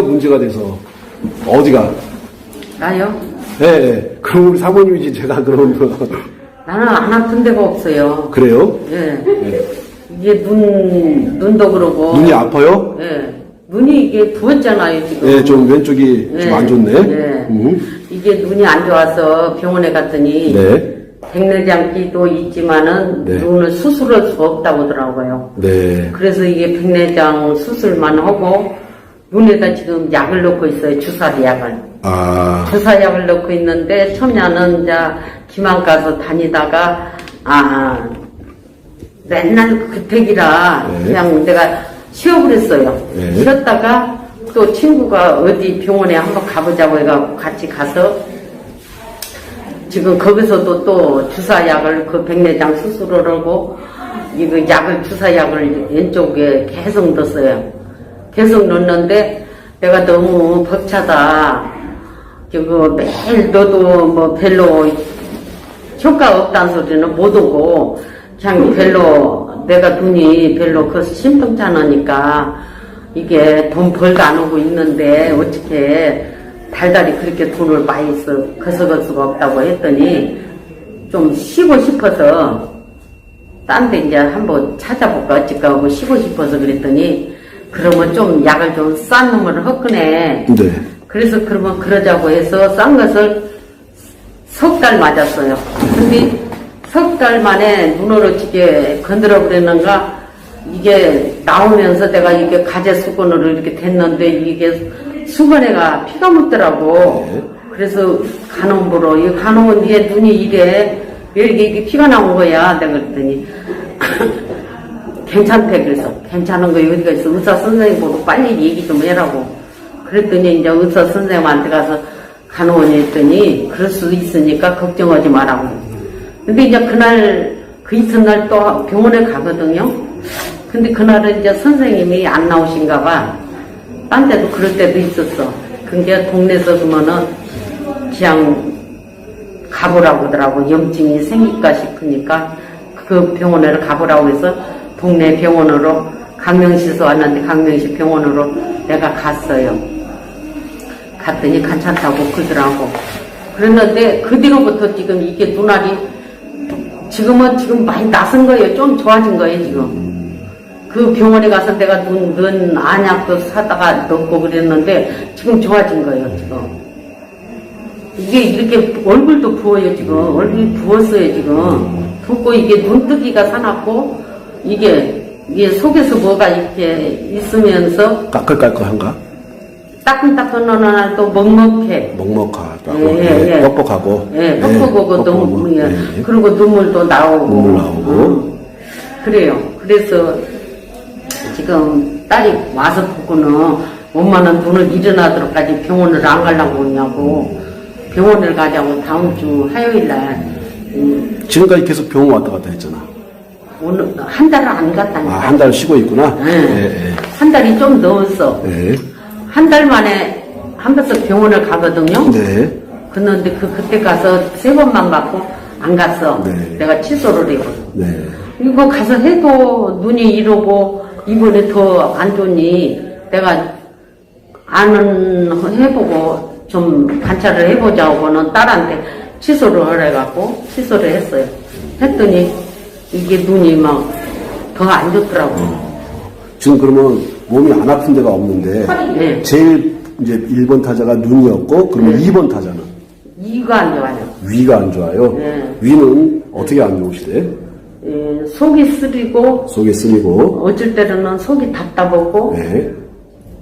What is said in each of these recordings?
문제가 돼서 어디가? 나요? 예, 예. 그럼 우리 사모님이지 제가 그럼 나는 안 아픈 데가 없어요. 그래요? 예. 이게 눈, 눈도 그러고. 눈이 아파요? 예. 눈이 이게 부었잖아요, 지금. 예, 좀 왼쪽이 예. 좀 안 좋네. 예. 음. 이게 눈이 안 좋아서 병원에 갔더니. 네. 백내장기도 있지만은 네. 눈을 수술할 수 없다고 하더라고요. 네. 그래서 이게 백내장 수술만 하고 눈에다 지금 약을 넣고 있어요. 주사리 약을. 아, 주사약을 넣고 있는데 처음에는 이제 기만 가서 다니다가 아 맨날 그택이라 네. 그냥 내가 쉬어버렸어요. 네. 쉬었다가 또 친구가 어디 병원에 한번 가보자고 해가지고 같이 가서 지금 거기서도 또 주사약을 그 백내장 수술을 하고 이거 약을 주사약을 왼쪽에 계속 넣었어요. 계속 넣었는데 내가 너무 벅차다. 저거 매일 넣어도 뭐 별로 효과 없다는 소리는 못 오고 그냥 별로 내가 눈이 별로 그 심통치 않으니까 이게 돈 벌도 안 오고 있는데 어떻게 달달이 그렇게 돈을 많이 써 거서갈 수가 없다고 했더니 좀 쉬고 싶어서 딴 데 이제 한번 찾아볼까 어찌까 하고 쉬고 싶어서 그랬더니 그러면 좀 약을 좀 싼 놈을 헛끄네 네. 그래서 그러면 그러자고 해서 싼 것을 석 달 맞았어요. 근데 석 달 만에 눈을 어떻게 건드려 버렸는가 이게 나오면서 내가 이게 가재 수건으로 이렇게 됐는데 이게 수건에가 피가 묻더라고. 네. 그래서 보러 이 간호원 니의 눈이 이래 왜 이렇게, 이렇게 피가 나온 거야? 내가 그랬더니 괜찮대 그래서. 괜찮은 거 어디가 있어. 의사 선생님 보고 빨리 얘기 좀 해라고. 그랬더니 이제 의사 선생님한테 가서 간호원이 했더니 그럴 수 있으니까 걱정하지 말라고. 근데 이제 그날 그 이튿날 또 병원에 가거든요. 근데 그날은 이제 선생님이 안 나오신가 봐딴 데도 그럴 때도 있었어. 근데 동네에서 그러면은 그냥 가보라고 하더라고. 염증이 생길까 싶으니까 그 병원에 가보라고 해서 동네 병원으로 강명시에서 왔는데 강명시 병원으로 내가 갔어요. 갔더니 괜찮다고 그러더라고. 그랬는데 그 뒤로부터 지금 이게 눈알이 지금은 지금 많이 나선 거예요. 좀 좋아진 거예요 지금. 그 병원에 가서 내가 눈, 눈 안약도 사다가 넣고 그랬는데 지금 좋아진 거예요 지금. 이게 이렇게 얼굴도 부어요 지금 얼굴이 부었어요 지금 붓고 이게 눈뜨기가 사납고 이게 이게 속에서 뭐가 이렇게 있으면서 까끌까끌한가? 따끈따끈한 날또 먹먹해 먹먹하다고. 예, 예, 예. 뻑뻑하고. 예, 뻑뻑하고 너무. 예. 예, 예. 그리고 눈물도 나오고 눈물 나오고. 어. 그래요 그래서 지금 딸이 와서 보고는 엄마는 눈을 일어나도록까지 병원을 안 가려고 하냐고 병원을 가자고 다음 주 화요일 날 음, 지금까지 계속 병원 왔다 갔다 했잖아. 오늘 한 달을 안 갔다니까 아, 한 달 쉬고 있구나? 네. 예, 한 달이 좀 넘었어 예. 예. 한달 만에 한 번씩 병원을 가거든요 네. 그런데 그 그때 가서 세 번만 받고 안 갔어 네. 내가 취소를 해고 네. 이거 가서 해도 눈이 이러고 이번에 더 안 좋니 내가 안은 해보고 좀 관찰을 해보자고는 딸한테 취소를 하래갖고 취소를 했어요. 했더니 이게 눈이 막 더 안 좋더라고. 지금 그러면 몸이 안 아픈 데가 없는데, 네. 제일 이제 1번 타자가 눈이었고, 그러면 네. 2번 타자는 이가 안 좋아요. 위가 안 좋아요. 네. 위는 어떻게 안 좋으시대? 예, 속이 쓰리고 속에 쓰리고, 어쩔 때는 속이 답답하고 네.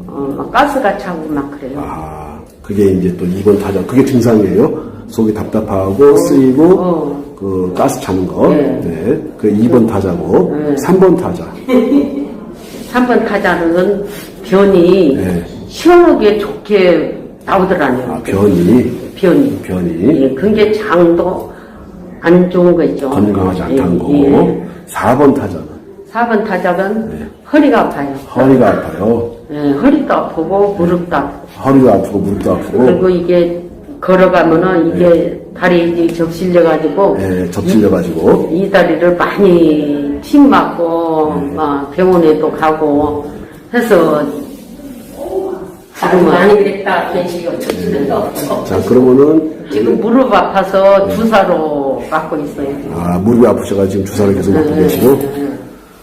어, 막 가스가 차고 막 그래요. 아, 그게 이제 또 2번 타자. 그게 증상이에요. 속이 답답하고, 쓰이고, 어. 그, 가스 차는 거. 네. 네. 그 2번 타자고, 네. 3번 타자. 3번 타자는 변이 네. 시원하게 좋게 나오더라고요. 아, 변이, 변이. 변이. 예, 그게 장도 안 좋은 거 있죠. 건강하지 않다는 예, 거고, 예. 4번 타자는 4번 타자는 네. 허리가 아파요. 허리가 아파요. 예, 허리도 아프고 무릎도 아프고 허리가 아프고, 무릎도 아프고, 그리고 이게 걸어가면은 이게 다리 이제 접실려 가지고 네, 접질려 가지고, 이, 이 다리를 많이 침 맞고 네. 막 병원에도 가고 해서 아주 많이 그랬다. 괜식이 없어지는 거 없어. 자, 그러면은, 지금 무릎 아파서 주사로 맞고 있어요. 아, 무릎이 아프셔가 지금 주사를 계속 맞고 네, 계시고. 네,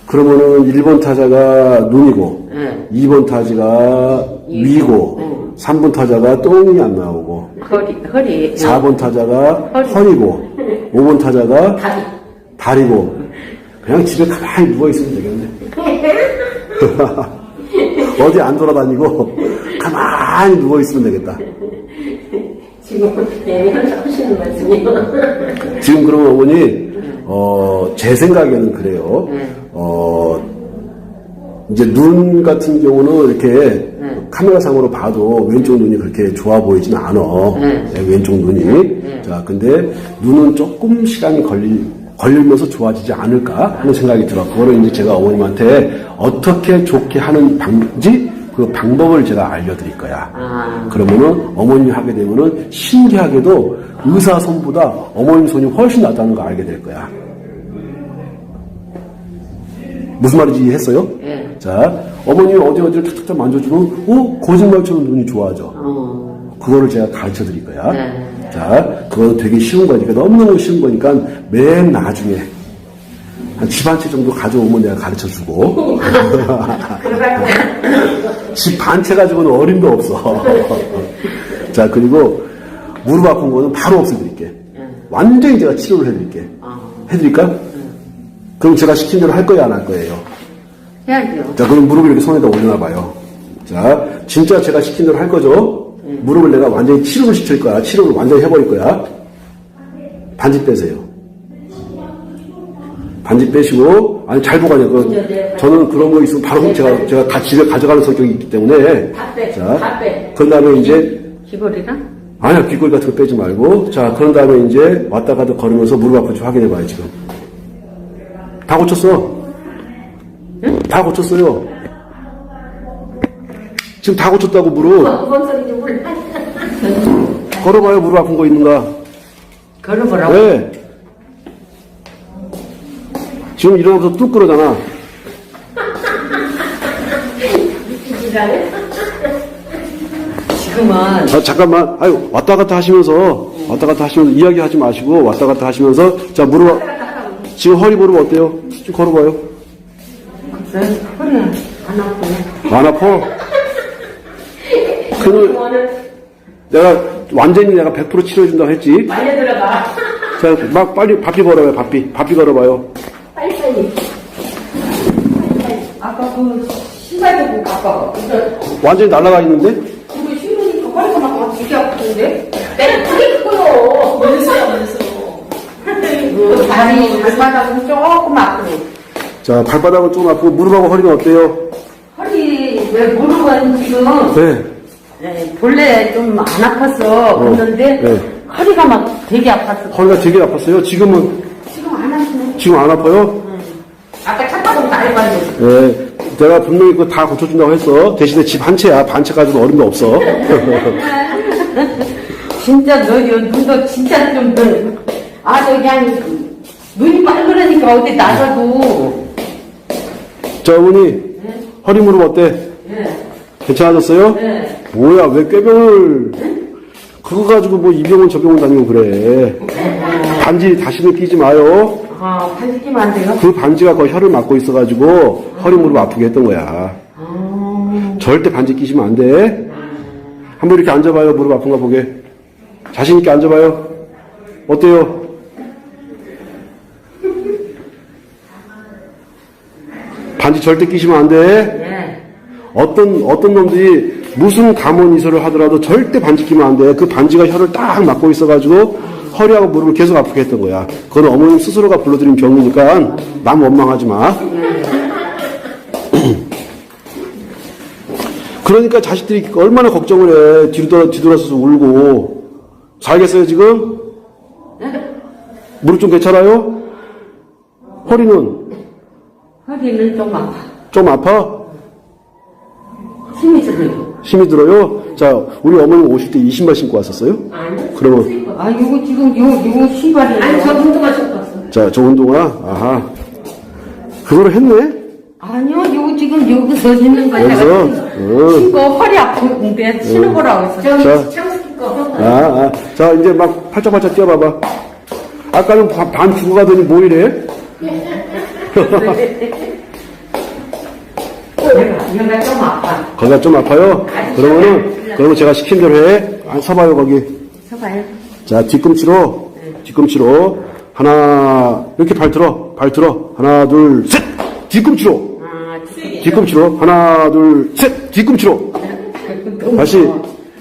그러면은 1번 타자가 눈이고, 네. 2번 타자가 위고, 네. 3번 타자가 똥이 안 나오고, 허리, 허리. 4번 타자가 허리. 허리고, 5번 타자가 다리. 다리고, 그냥 집에 가만히 누워있으면 되겠네. 어디 안 돌아다니고, 가만히 누워있으면 되겠다. 지금 하시는 말씀이요. 지금 그러면 어머니, 어, 제 생각에는 그래요. 네. 어, 이제 눈 같은 경우는 이렇게 네. 카메라상으로 봐도 왼쪽 눈이 그렇게 좋아 보이진 않아. 네. 네, 왼쪽 눈이. 자, 근데 눈은 조금 시간이 걸리, 걸리면서 좋아지지 않을까 하는 생각이 들어. 그거를 이제 제가 어머님한테 어떻게 좋게 하는 방지, 그 방법을 제가 알려드릴 거야. 아. 그러면은 어머님이 하게 되면은 신기하게도 의사 손보다 어머님 손이 훨씬 낫다는 거 알게 될 거야. 무슨 말인지 이해했어요? 예. 자, 어머님이 어디 어디를 탁탁탁 만져주면, 어? 거짓말처럼 눈이 좋아져. 어, 그거를 제가 가르쳐 드릴 거야. 네. 자, 그거 되게 쉬운 거니까, 너무너무 쉬운 거니까, 맨 나중에, 한 집 한 채 정도 가져오면 내가 가르쳐 주고, 집 반 채 가지고는 어림도 없어. 자, 그리고, 무릎 아픈 거는 바로 없애드릴게. 완전히 제가 치료를 해드릴게. 아. 해드릴까? 그럼 제가 시킨 대로 할 거예요, 안 할 거예요? 해야죠. 자, 그럼 무릎을 이렇게 손에다 올려놔 봐요. 자, 진짜 제가 시킨 대로 할 거죠? 무릎을 내가 완전히 치료를 시킬 거야. 치료를 완전히 해버릴 거야. 반지 빼세요. 반지 빼시고, 아니, 잘 보관해요. 그, 저는 그런 거 있으면 바로 제가, 제가 가, 집에 가져가는 성격이 있기 때문에. 다 빼, 자, 다 빼. 그 다음에 이제, 귀걸이랑? 아니야, 귀걸이 같은 거 빼지 말고. 자, 그런 다음에 이제 왔다 갔다 걸으면서 무릎 아픈지 확인해 봐요, 지금. 다 고쳤어. 다 고쳤어요. 지금 다 고쳤다고 무릎. 뭔 소리인지 몰라. 걸어봐요, 무릎 아픈 거 있는가. 걸어보라고? 왜? 지금 일어나서 뚝 그러잖아. 지금은 아, 잠깐만. 아유, 왔다 갔다 하시면서, 왔다 갔다 하시면서, 이야기 하지 마시고, 왔다 갔다 하시면서, 자, 무릎, 아- 지금 허리 무릎 어때요? 좀 걸어봐요. 글쎄, 허리 안 아프네. 안 아파? 그걸 오늘 내가 완전히 내가 100% 치료해준다고 했지. 말려 들어가. 자, 막 빨리 바삐 걸어봐요, 바삐. 바삐 걸어봐요. 빨리 빨리. 아까 그 신발 두고 아까 완전히 날아가 있는데? 그거 신으니까 허리가 막 되게 아프던데? 내가 그게. 원수야 원수. 그 다리 발바닥은 조금 아프네. 자, 발바닥은 좀 아프고, 무릎하고 허리는 어때요? 허리, 왜 무릎은 지금, 네. 예, 본래 좀 안 아팠어. 그랬는데, 네. 허리가 막 되게 아팠어. 허리가 되게 아팠어요. 지금은, 지금 안 아프네. 지금 안 아파요? 아까 찾아보고 다리 발렸어. 네. 내가 분명히 그거 다 고쳐준다고 했어. 대신에 집 한 채야. 반채 가지고 어림도 없어. 진짜 너, 요 눈도 진짜 좀, 더- 아주 그냥, 눈이 빨그러니까 어디 나가도, 자, 어머니. 허리 무릎 어때? 예, 괜찮아졌어요? 예. 뭐야, 왜 꾀병을. 그거 가지고 뭐 이병원 저병원 다니고 그래. 반지 다시는 끼지 마요. 아, 반지 끼면 안 돼요? 그 반지가 그 혀를 막고 있어가지고 허리 무릎 아프게 했던 거야. 절대 반지 끼시면 안 돼. 한번 이렇게 앉아봐요. 무릎 아픈가 보게. 자신있게 앉아봐요. 어때요? 반지 절대 끼시면 안 돼. 예. 어떤, 어떤 놈들이 무슨 감원 이설을 하더라도 절대 반지 끼면 안 돼. 그 반지가 혀를 딱 막고 있어가지고 허리하고 무릎을 계속 아프게 했던 거야. 그건 어머님 스스로가 불러들인 병이니까 남 원망하지 마. 그러니까 자식들이 얼마나 걱정을 해. 뒤돌아, 뒤돌아서서 울고. 살겠어요, 지금? 무릎 좀 괜찮아요? 허리는 허리는 좀 아파. 좀 아파? 힘이 들어요. 힘이 들어요? 자, 우리 어머님 오실 때 이 신발 신고 왔었어요? 아니. 그러면, 아, 요거 지금, 요, 요거 신발이에요. 아니 저 운동화 좀 봤어. 자, 저 운동화, 아하. 그거를 했네? 아니요, 요 지금 여기 서 있는 거 여기서? 응. 신고 허리 아픈데 치는 거라고 했어. 자. 창숙이 거. 아, 아. 자, 이제 막 팔짝팔짝 뛰어봐봐. 아까는 반, 반 주고 가더니 뭐 이래? 얘가 좀 아파. 거기가 좀 아파요? 그러면은, 그러면 제가 시킨 대로 해. 아, 서봐요, 거기. 서봐요. 자, 뒤꿈치로, 뒤꿈치로, 하나, 이렇게 발 들어, 발 들어. 하나, 둘, 셋! 뒤꿈치로! 아, 뒤 뒤꿈치로. 하나, 둘, 셋! 뒤꿈치로! 다시,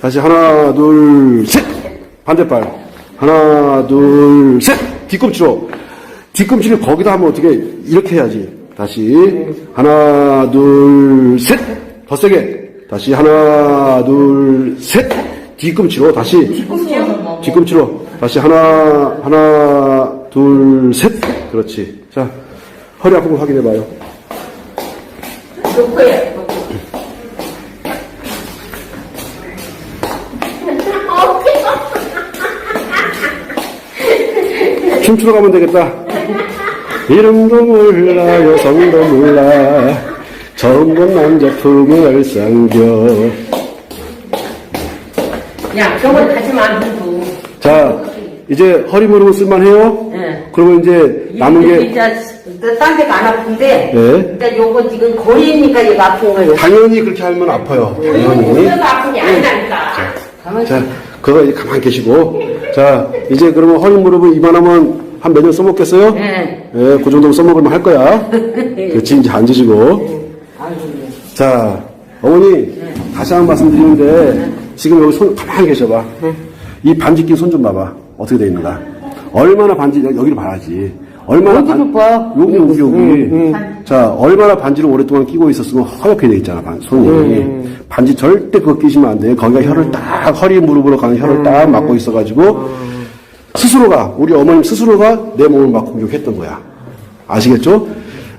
다시 하나, 둘, 셋! 반대발. 하나, 둘, 셋! 뒤꿈치로. 뒤꿈치를 거기다 하면 어떻게, 이렇게 해야지. 다시. 하나, 둘, 셋! 더 세게. 다시 하나, 둘, 셋! 뒤꿈치로. 다시. 뒤꿈치로. 다시 하나, 하나, 둘, 셋! 그렇지. 자, 허리 아픈 거 확인해 봐요. 놓고요. 춤추러 가면 되겠다. 이름도 몰라, 여성도 몰라. 본 남자 품에 열상겨. 야, 저걸 다시 만들고. 자, 이제 허리 무릎은 쓸만해요? 예. 그러면 이제 남은 게, 진짜 딴 데가 안 아픈데. 네. 근데 요거 지금 거리니까 얘가 아픈 거예요. 당연히 그렇게 하면 아파요. 당연히. 그래가 아픈 게 아니라니까. 자, 그거 이제 가만히 계시고. 자, 이제 그러면 허리 무릎은 이만하면 한 몇 년 써먹겠어요? 예. 예, 그 정도면 써먹을만 할 거야. 그렇지, 이제 앉으시고. 자, 어머니, 다시 한 번 말씀드리는데, 지금 여기 손, 가만히 계셔봐. 이 반지 낀 손 좀 봐봐. 어떻게 돼 있는가. 얼마나 반지, 여- 여기를 봐야지. 얼마나 어디를 봐? 여기, 여기, 여기. 자, 얼마나 반지를 오랫동안 끼고 있었으면 허옇게 돼 있잖아, 반, 손이. 반지 절대 그거 끼시면 안 돼. 거기가 혀를 딱, 허리 무릎으로 가는 혀를 딱 막고 있어가지고, 스스로가, 우리 어머님 스스로가 내 몸을 막 공격했던 거야. 아시겠죠?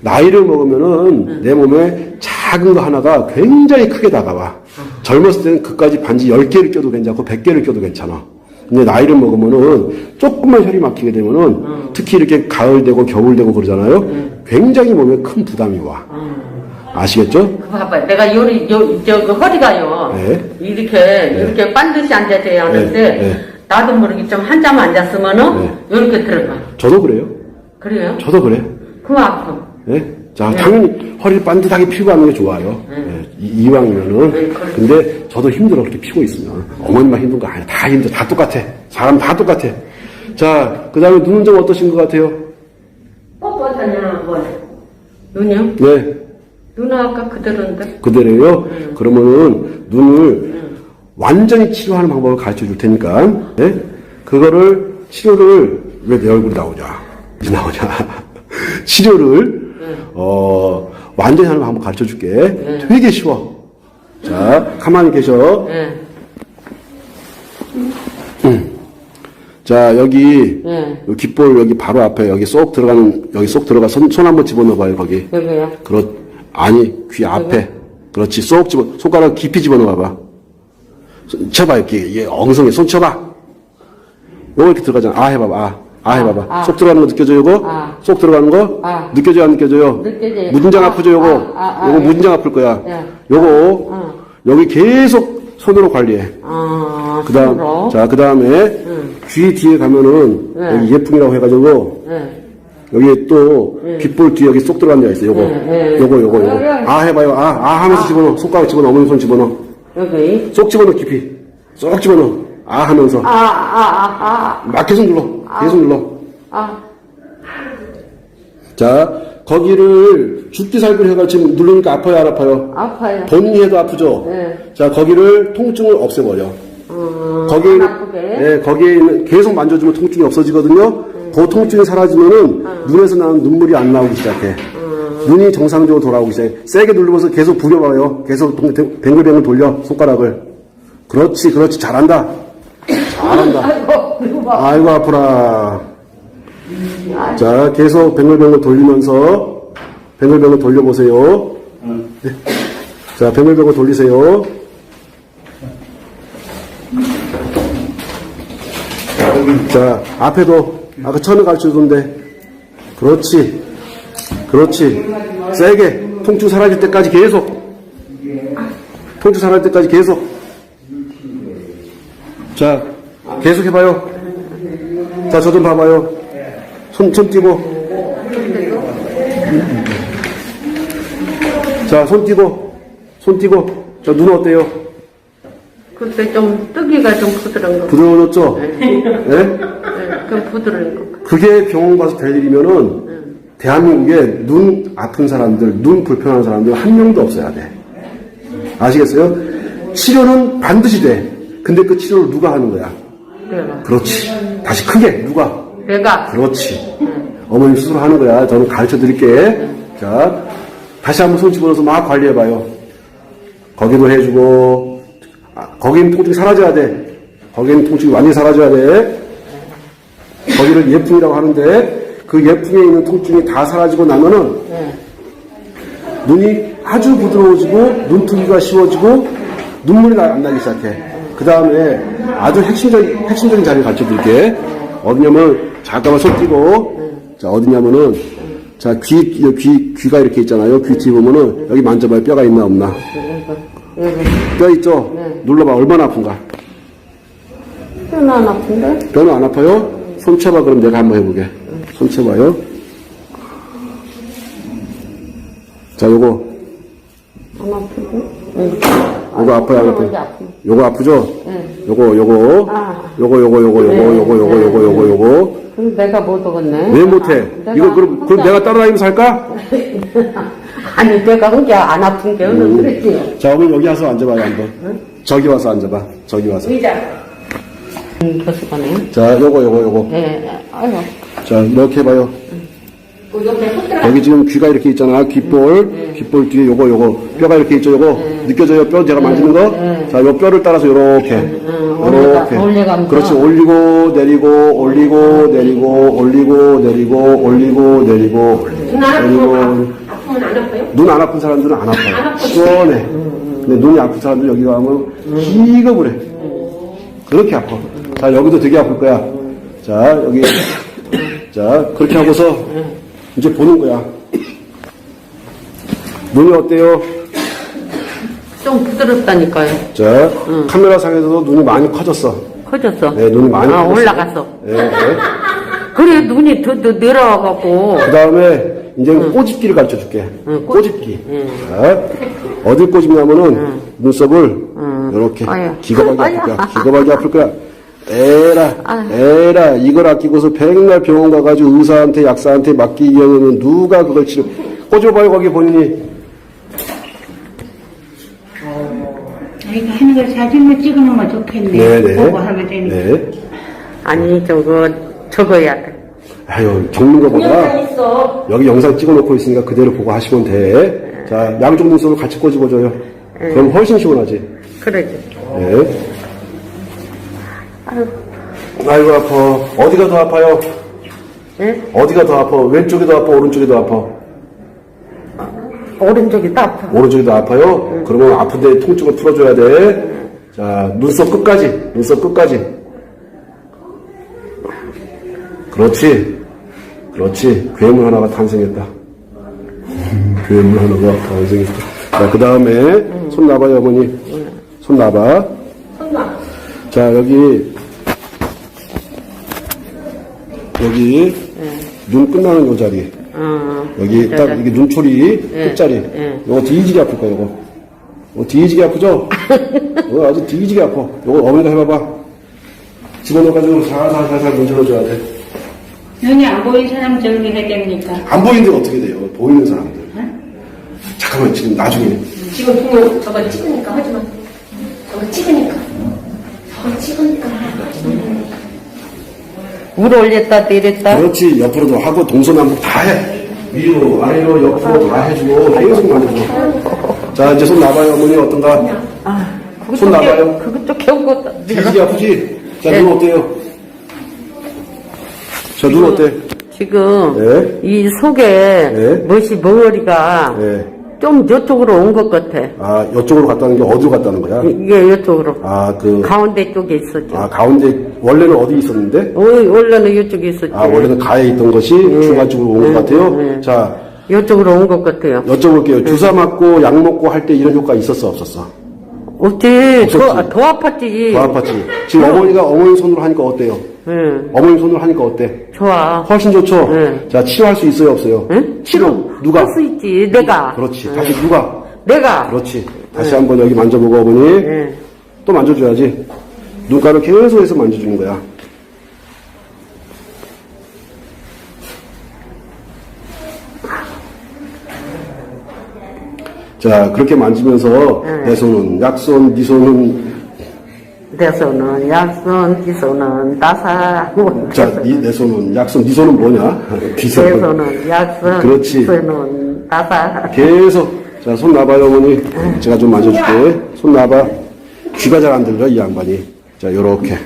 나이를 먹으면은 내 몸에 작은 거 하나가 굉장히 크게 다가와. 젊었을 때는 그까지 반지 10개를 껴도 괜찮고 100개를 껴도 괜찮아. 근데 나이를 먹으면은 조금만 혈이 막히게 되면은 특히 이렇게 가을 되고 겨울 되고 그러잖아요. 굉장히 몸에 큰 부담이 와. 아시겠죠? 그 봐봐, 내가 요리, 요, 저, 그 허리가요. 네. 이렇게, 이렇게 반드시 앉아져야 하는데, 네, 네. 나도 모르게 좀 한잠 앉았으면은, 네. 이렇게 들어가. 저도 그래요. 그래요? 저도 그래. 그럼 아파. 예? 자, 당연히 허리를 반듯하게 피고 하는 게 좋아요. 예, 이- 이왕이면은. 네, 그렇죠. 근데 저도 힘들어, 그렇게 피고 있으면. 어머님만 힘든 거 아니야. 다 힘들어. 다 똑같아. 사람 다 똑같아. 자, 그 다음에 눈은 좀 어떠신 것 같아요? 뻣뻣하냐, 뭐. 눈이요? 네. 눈은 아까 그대로인데. 그대로요? 그러면은 눈을 완전히 치료하는 방법을 가르쳐 줄 테니까, 예? 그거를, 치료를 왜 내 얼굴이 나오냐? 이제 나오냐? 치료를, 어, 완전히 하는 방법 가르쳐 줄게. 되게 쉬워. 자, 가만히 계셔. 예, 자, 여기, 예. 요 귓볼 여기 바로 앞에 여기 쏙 들어가는, 여기 쏙 들어가 손, 손 한번 집어넣어봐요, 거기. 여기요? 그렇, 아니, 귀 앞에. 그렇지, 쏙 집어, 손가락 깊이 집어넣어봐. 손 쳐봐, 이렇게. 얘 엉성해. 손 쳐봐. 요거 이렇게 들어가잖아. 아, 해봐봐. 아, 아, 해봐봐. 아. 속 들어가는 거 느껴져, 요거? 아. 속 들어가는 거? 아. 느껴져요, 안 느껴져요? 느껴져요. 무진장 아, 아프죠, 요거? 아, 아, 아, 요거 예. 무진장 아플 거야. 예. 요거, 어. 여기 계속 손으로 관리해. 아, 그 다음, 손으로? 자, 그 다음에, 귀 뒤에 가면은, 네. 여기 예풍이라고 해가지고, 예. 여기 또, 귓볼 뒤에 여기 쏙 들어간 데가 있어요, 요거. 네, 네. 요거, 요거, 요거. 네, 네. 아, 해봐요. 아, 아 하면서 집어넣어. 손가락 집어넣어. 어머니 손 집어넣어. 여기. 쏙 집어넣어, 깊이. 쏙 집어넣어. 아 하면서. 아, 아, 아, 아, 막 계속 눌러. 계속 눌러. 아. 자, 거기를 죽기 살기로 해가 지금 누르니까 아파요, 안 아파요? 아파요. 본인이 해도 아프죠? 네. 자, 거기를 통증을 없애버려. 음, 거기, 안 아프게. 예, 거기에 있는, 계속 만져주면 통증이 없어지거든요. 그 통증이 사라지면은 눈에서 나는 눈물이 안 나오기 시작해. 눈이 정상적으로 돌아오기 시작해. 세게 누르면서 계속 부려봐요. 계속 뱅글뱅글 돌려, 손가락을. 그렇지, 그렇지, 잘한다. 잘한다. 아이고. 아이고, 아프라. 자, 계속 뱅글뱅글 돌리면서, 뱅글뱅글 돌려보세요. 네. 자, 뱅글뱅글 돌리세요. 자, 앞에도 아까 처음에 가르쳐 줬는데, 그렇지, 그렇지, 세게, 통증 사라질 때까지 계속. 통증 사라질 때까지 계속. 자, 계속 해봐요. 자, 저 좀 봐봐요. 손, 손 띄고. 자, 손 띄고. 손 띄고. 자, 눈 어때요? 그때 좀 뜨기가 좀 부드러운 거. 부드러워졌죠? 네? 네, 좀 부드러운 거. 그게 병원 가서 될 일이면은 대한민국에 눈 아픈 사람들, 눈 불편한 사람들 한 명도 없어야 돼. 아시겠어요? 치료는 반드시 돼. 근데 그 치료를 누가 하는 거야? 내가. 그렇지. 다시 크게 누가? 내가. 그렇지. 어머님 스스로 하는 거야. 저는 가르쳐 드릴게. 자, 다시 한번 손 집어넣어서 막 관리해봐요. 거기도 해주고, 아, 거긴 통증이 사라져야 돼. 거긴 통증이 완전히 사라져야 돼. 거기를 예풍이라고 하는데, 그 예풍에 있는 통증이 다 사라지고 나면은, 눈이 아주 부드러워지고, 눈뜨기가 쉬워지고, 눈물이 나- 안 나기 시작해. 그 다음에 아주 핵심적인, 핵심적인 자리를 가르쳐 드릴게. 어디냐면, 잠깐만 손 띄고, 자, 어디냐면은, 자, 귀, 이 귀, 귀가 이렇게 있잖아요. 귀 뒤에 보면은, 여기 만져봐요. 뼈가 있나 없나. 뼈 있죠? 눌러봐. 얼마나 아픈가? 뼈는 안 아픈데? 뼈는 안 아파요? 손 쳐봐. 그럼 내가 한번 해보게. 성체마요. 자, 요거. 안 아프고? 응. 요거 아파요, 안 아파요? 네, 요거 아프죠? 응. 요거, 요거. 아. 요거, 요거, 요거, 요거, 네, 요거, 요거, 네, 요거, 요거, 네. 요거. 그럼 내가 뭐 못 오겠네. 왜 못해? 아, 이거, 그럼, 그럼 내가 따라다니면서 할까? 아니, 내가 그게 안 아픈 게 오늘 음. 그랬지. 자, 오늘 여기 와서 앉아봐요, 한번. 응? 저기 와서 앉아봐. 저기 와서. 의자. 음, 자, 요거, 요거, 요거. 네. 아유. 자, 이렇게 해봐요. 그 옆에 흙 들어가. 여기 지금 귀가 이렇게 있잖아. 귓볼. 귓볼 뒤에 요거, 요거. 뼈가 이렇게 있죠, 요거. 느껴져요, 뼈 제가 만지는 거? 자, 요 뼈를 따라서 요렇게. 올려가- 요렇게. 올려가면서. 그렇지, 올리고, 내리고, 올리고, 내리고, 올리고, 내리고, 올리고, 내리고, 눈안 내리고. 아프면 아프면 안 아파요? 눈 안 아픈 사람들은 안 아파요. 시원해. 근데 눈이 아픈 사람들 여기 가면 기겁을 해. 그렇게 아파. 자, 여기도 되게 아플 거야. 자, 여기. 자, 그렇게 하고서 이제 보는 거야. 눈이 어때요? 좀 부드럽다니까요. 자, 카메라 상에서도 눈이 많이 커졌어. 커졌어. 네, 눈이 많이 아, 커졌어. 올라갔어. 네, 네. 그래, 눈이 더, 더 내려와갖고. 그 다음에 이제 꼬집기를 가르쳐 줄게. 응, 꼬- 꼬집기. 자, 어딜 꼬집냐면은 눈썹을 이렇게 막히게 아유. 아플 거야. 막히게 아플 거야. 에라, 아유. 에라, 이걸 아끼고서 백날 병원 가가지고 의사한테, 약사한테 맡기기 위해서는 누가 그걸 치료, 꽂아봐요, 거기 본인이. 이거 하는 걸 사진을 찍어놓으면 좋겠네. 네네. 보고 하면 되니까. 네. 아니, 저거, 돼. 아유, 적는 거보다 있어. 여기 영상 찍어놓고 있으니까 그대로 보고 하시면 돼. 자, 양쪽 눈썹을 같이 꼬집어줘요. 그럼 훨씬 시원하지. 그러지. 네. 아이고 아파. 어디가 더 아파요? 예? 어디가 더 아파? 왼쪽이 더 아파? 오른쪽이 더 아파? 오른쪽이 더 아파. 오른쪽이 더 아파요? 그러면 아픈데 통증을 풀어줘야 돼. 자, 눈썹 끝까지. 눈썹 끝까지. 그렇지. 그렇지. 괴물 하나가 탄생했다. 괴물 하나가 탄생했다. 자, 그 다음에 손 놔봐요, 어머니. 손 놔봐. 손나. 자, 여기, 여기, 눈 끝나는 요 자리. 어, 여기 자, 딱 자. 이게 눈초리 예, 끝자리. 예. 요거 뒤지게 아플 거야, 요거. 요거 뒤지게 아프죠? 요거 아주 뒤지게 아파. 요거 어머니가 해봐봐. 집어넣어가지고 살살살살 문질러줘야 돼. 눈이 안 보이는 사람 저렇게 해야 됩니까? 안 보이는데 어떻게 돼요? 보이는 사람들. 잠깐만, 지금 나중에. 지금 동영 저거 찍으니까 하지 마. 저거 찍으니까. 저거 찍으니까. 위로 올렸다 내렸다. 그렇지. 옆으로도 하고 동서남북 다 해. 위로, 아래로, 옆으로 다 해주고 계속 만져줘. 자, 이제 손 놔봐요, 어머니. 어떤가? 아, 그거 손 나가요? 그거 좀 겨우고 뒤지게 아프지? 자, 네. 눈 어때요? 자, 눈 어때? 지금 네. 이 속에 네. 멋이 멍어리가 네. 좀 저쪽으로 온 것 같아. 아, 이쪽으로 갔다는 게 어디로 갔다는 거야? 이게 이쪽으로 아, 그, 가운데 쪽에 있었죠. 아, 가운데, 원래는 어디 있었는데? 어, 원래는 이쪽에 있었지. 아, 원래는 가에 있던 것이 중간 쪽으로 온 것 같아요? 자, 이쪽으로 온 것 같아요. 여쭤볼게요. 주사 맞고 약 먹고 할 때 이런 효과 있었어, 없었어? 없지. 더, 없었지. 더 아팠지. 더 아팠지? 지금 어머니가 어머니 손으로 하니까 어때요? 응, 어머니 손으로 하니까 어때? 좋아. 훨씬 좋죠? 네. 자, 치료할 수 있어요, 없어요? 응? 치료, 누가? 할 수 있지. 내가. 그렇지. 다시 누가? 내가. 그렇지. 다시 한번 여기 만져보고 어머니. 응. 또 만져줘야지. 눈가를 계속 해서 만져주는 거야. 자, 그렇게 만지면서 내 손은 약손, 네 손은 내 손은 약손, 네 손은 따사. 자, 네, 내 손은 약손, 네 손은 뭐냐? 귀내 손. 손은 약손, 그렇지. 네 손은 따사. 계속 자, 손 놔봐요, 어머니. 제가 좀 만져줄게. 손 놔봐. 귀가 잘 안 들려, 이 양반이. 자, 요렇게.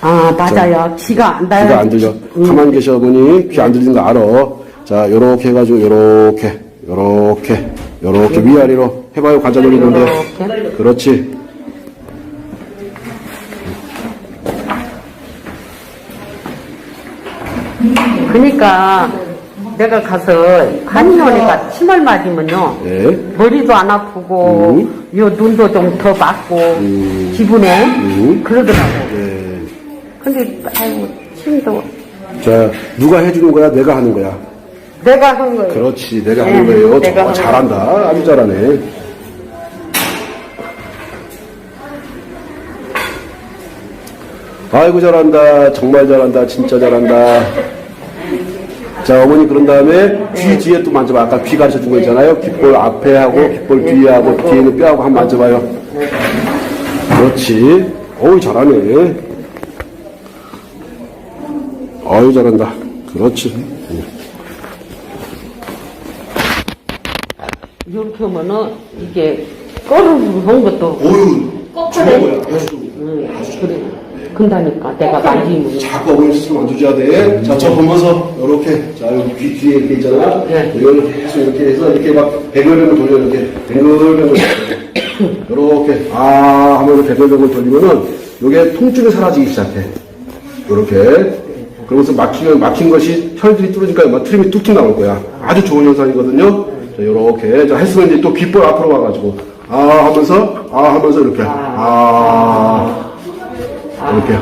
아, 맞아요. 귀가 안 닿아요. 귀가 안 들려. 가만히 계셔, 어머니. 귀 안 들리는 거 알아. 자, 요렇게 해가지고, 요렇게, 요렇게, 요렇게 위아래로 해봐요, 올리는데. 요렇게. 그렇지. 그러니까 내가 가서 한의원에가 침을 맞으면요. 예. 머리도 안 아프고 음. 요 눈도 좀 더 맞고 기분에 그러더라고. 예. 근데 아이고 침도 자, 누가 해주는 거야? 내가 하는 거야? 내가 한 거예요. 그렇지, 내가 네, 하는 거예요. 내가 저, 하는 잘한다. 아주 잘하네. 아이고, 잘한다. 정말 잘한다. 진짜 잘한다. 자, 어머니 그런 다음에 귀 뒤에 또 만져봐. 아까 귀 가르쳐 준 거 있잖아요. 귓볼 앞에 하고, 귓볼 뒤에 하고, 뒤에 있는 뼈하고 한번 만져봐요. 그렇지. 어우, 잘하네. 어유 잘한다. 그렇지. 이렇게 하면은 이게 꺼르르한 것도 어유, 꺾어내. 응, 그래. 근다니까 내가 만지면 자꾸 어머니 스스로 만져줘야 돼. 자, 저 보면서, 요렇게. 자, 여기 귀 뒤에 이렇게 있잖아. 네. 이걸 계속 이렇게 해서, 이렇게 막, 뱅글뱅글 돌려, 이렇게. 뱅글뱅글. 요렇게. 아, 하면서 뱅글뱅글 돌리면은, 요게 통증이 사라지기 시작해. 요렇게. 그러면서 막히면, 막힌 것이 혈들이 뚫어지니까 막 트림이 뚝뚝 나올 거야. 아주 좋은 현상이거든요. 자, 요렇게. 자, 했으면 이제 또 귓볼 앞으로 와가지고, 아, 하면서, 아, 하면서 이렇게. 아. 이렇게.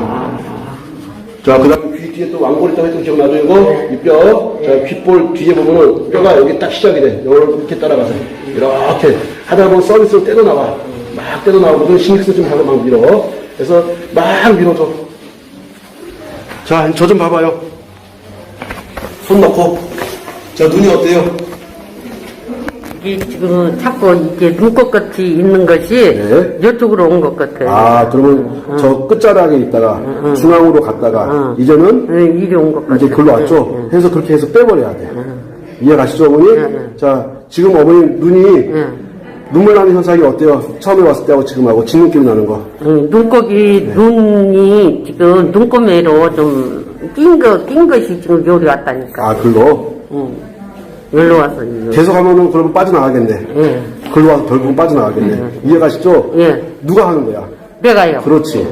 자, 그 다음에 귀 뒤에 또 왕골 있다고 했던 기억나죠, 이거? 이 뼈. 자, 귓볼 뒤에 보면은 뼈가 여기 딱 시작이 돼. 이렇게 따라가서. 이렇게. 하다 보면 서비스로 떼도 나와. 막 떼도 나오거든. 신경 쓰지 말고 막 밀어. 그래서 막 밀어줘. 자, 저 좀 봐봐요. 손 넣고. 자, 눈이 어때요? 이게 지금 자꾸 이게 눈꽃같이 있는 것이 네. 이쪽으로 온 것 같아요. 아, 그러면 저 끝자락에 있다가 중앙으로 갔다가 이제는 응, 이리 온 것 같아요. 이제 글로 왔죠? 해서 그렇게 해서 빼버려야 돼. 이해 가시죠, 어머니? 자, 지금 어머니 눈이 눈물 나는 현상이 어때요? 처음에 왔을 때하고 지금하고 진느낌 나는 거. 응, 눈곱이 네. 눈이 지금 눈꼬매로 좀 낀 거, 낀 것이 지금 요리 왔다니까. 아, 글로? 응. 여기로 와서 이거. 계속 하면은 그러면 빠져나가겠네. 예. 글로 와서 결국은 빠져나가겠네. 이해 가시죠? 예. 누가 하는 거야? 내가요. 그렇지.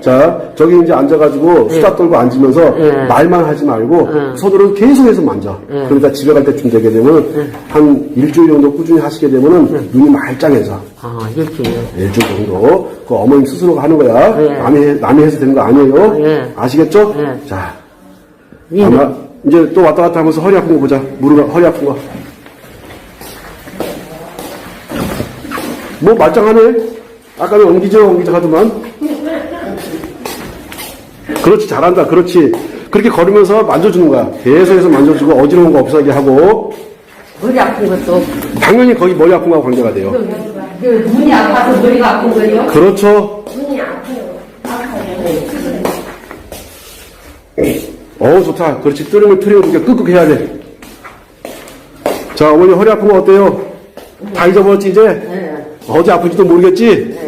자, 저기 이제 앉아가지고 수다 떨고 앉으면서 예. 말만 하지 말고 예. 손으로 계속해서 만져. 그러니까 집에 갈 때쯤 되게 되면 한 일주일 정도 꾸준히 하시게 되면은 눈이 말짱해져. 아, 이렇게. 일주일 정도. 그 어머님 스스로가 하는 거야. 예. 남이, 해- 남이 해서 되는 거 아니에요. 예. 아시겠죠? 예. 자, 이 아마 이제 또 왔다 갔다 하면서 허리 아픈 거 보자. 무릎, 허리 아픈 거. 뭐 말짱하네. 아까는 옮기죠, 옮기죠 하더만. 그렇지, 잘한다. 그렇지. 그렇게 걸으면서 만져주는 거야. 계속해서 만져주고 어지러운 거 없어하게 하고. 머리 아픈 것도 당연히 거기 머리 아픈 거하고 관계가 돼요. 그 눈이 아파서 머리가 아픈 거예요? 그렇죠. 눈이 아파요. 어우, 좋다. 그렇지. 뜨름을 트려주게 끄끄 해야 돼. 자, 어머니 허리 아픈 거 어때요? 다 잊어버렸지, 이제? 네. 어디 아픈지도 모르겠지?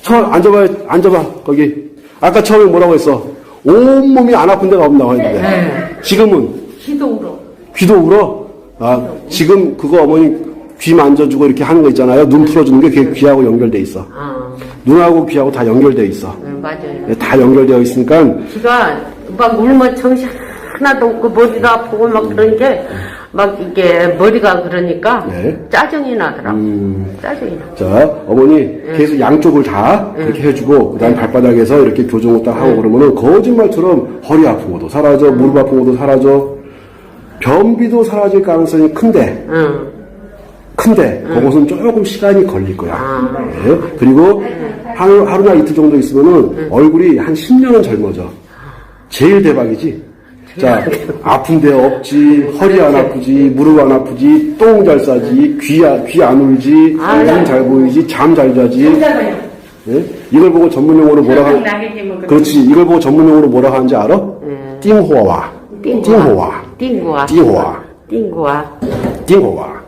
처, 앉아봐, 앉아봐, 거기. 아까 처음에 뭐라고 했어? 온몸이 안 아픈 데가 없나 했는데. 네. 지금은 키도 울어. 귀도 울어? 아, 지금 그거 어머니 귀 만져주고 이렇게 하는 거 있잖아요. 눈 풀어주는 게 그게 귀하고 연결돼 있어. 아, 눈하고 귀하고 다 연결돼 있어. 네, 맞아요. 네, 다 연결되어 있으니까 귀가 막 울면 정신 하나도 없고 머리도 아프고 막 그런 게 막 이게 머리가 그러니까 네. 짜증이 나더라고. 음. 짜증이 나. 자, 어머니 계속 양쪽을 다 그렇게 해주고 그다음 발바닥에서 이렇게 교정을 딱 하고 그러면은 거짓말처럼 허리 아픈 것도 사라져, 무릎 아픈 것도 사라져, 변비도 사라질 가능성이 큰데 응. 큰데 그것은 조금 시간이 걸릴 거야. 아. 예. 그리고 하루, 하루나 이틀 정도 있으면은 얼굴이 한 10년은 젊어져. 제일 대박이지. 자, 아픈 데 없지, 허리 안 아프지, 무릎 안 아프지, 똥 잘 싸지, 귀, 귀 안 울지, 눈 잘 보이지, 잠 잘 자지. 예? 이걸 보고 전문 용어로 뭐라 하, 나겠지 뭐. 그렇지. 이걸 보고 전문 용어로 뭐라 하는지 알아? 띵호와. 띵호와. 띵구와. 띵호와. 띵구와. 띵호와.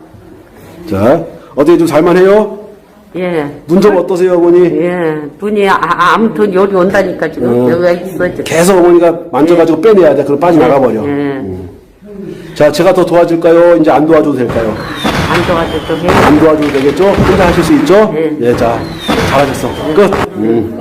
자, 어떻게 좀 살만해요? 예. 눈 좀 어떠세요, 어머니? 예. 분이 아, 아무튼 요리 온다니까 지금 어. 여기가 있어. 지금. 계속 어머니가 만져가지고 빼내야 돼. 그럼 빠져 나가버려. 예. 자, 제가 더 도와줄까요? 이제 안 도와줘도 될까요? 안 도와줘도 해. 안 도와줘도 되겠죠? 혼자 하실 수 있죠? 네. 예, 자, 잘하셨어. 끝. 음.